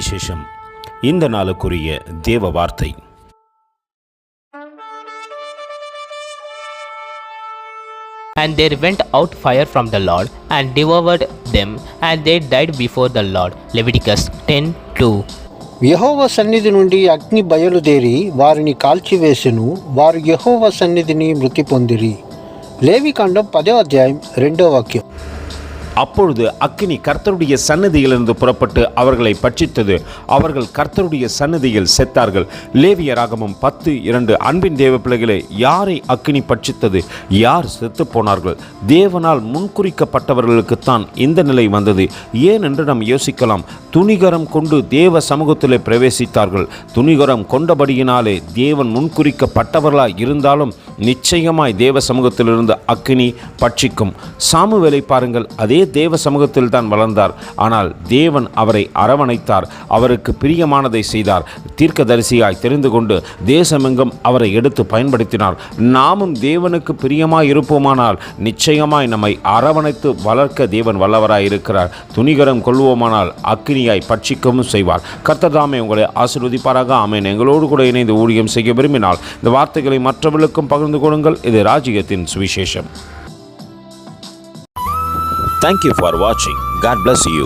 சுவிசேஷம் இந்த நாளுக்குரிய தேவ வார்த்தை And there went out fire from the Lord and devoured them, and they died before the Lord. Leviticus 10 2. యహోవ సన్నిధి నుండి అగ్ని బయలుదేరి వారిని కాల్చివేసెను వారు యహోవ సన్నిధిని మృతి పొందిరి లేవికాండం పదో అధ్యాయం రెండో వాక్యం அப்பொழுது அக்கினி கர்த்தருடைய சன்னதியிலிருந்து புறப்பட்டு அவர்களை பட்சித்தது. அவர்கள் கர்த்தருடைய சன்னதியில் செத்தார்கள். லேவிய ராகமும் பத்து இரண்டு அன்பின் தேவ பிள்ளைகளை யாரை அக்கினி பட்சித்தது? யார் செத்து போனார்கள்? தேவனால் முன்குறிக்கப்பட்டவர்களுக்குத்தான் இந்த நிலை வந்தது. ஏன் என்று நாம் யோசிக்கலாம். துணிகரம் கொண்டு தேவ சமூகத்திலே பிரவேசித்தார்கள். துணிகரம் கொண்டபடியினாலே தேவன் முன்குறிக்கப்பட்டவர்களாய் இருந்தாலும் நிச்சயமாய் தேவ சமூகத்திலிருந்து அக்கினி பட்சிக்கும். சாமுவேலை பாருங்கள் அதே தேவ சமூகத்தில் தான் வளர்ந்தார். ஆனால் தேவன் அவரை அரவணைத்தார் அவருக்கு பிரியமானதை செய்தார். தீர்க்கதரிசியாய் தெரிந்து கொண்டு தேசமெங்கும் அவரை எடுத்து பயன்படுத்தினார். நாமும் தேவனுக்கு பிரியமாய் இருப்போமானால் நிச்சயமாய் நம்மை அரவணைத்து வளர்க்க தேவன் வல்லவராய் இருக்கிறார் துணிகரம் கொள்வோமானால் அக்னியாய் பட்சிக்கவும் செய்வார். கர்த்ததாமே உங்களை ஆசிர்வதிப்பாராக. ஆமேன். எங்களோடு கூட இணைந்து ஊழியம் செய்ய விரும்பினால் இந்த வார்த்தைகளை மற்றவர்களுக்கும் பகிர்ந்து கலந்து கொள்ளுங்கள் இது ராஜ்யத்தின் சுவிசேஷம் தேங்க்யூ ஃபார் வாட்சிங் காட் பிளஸ் யூ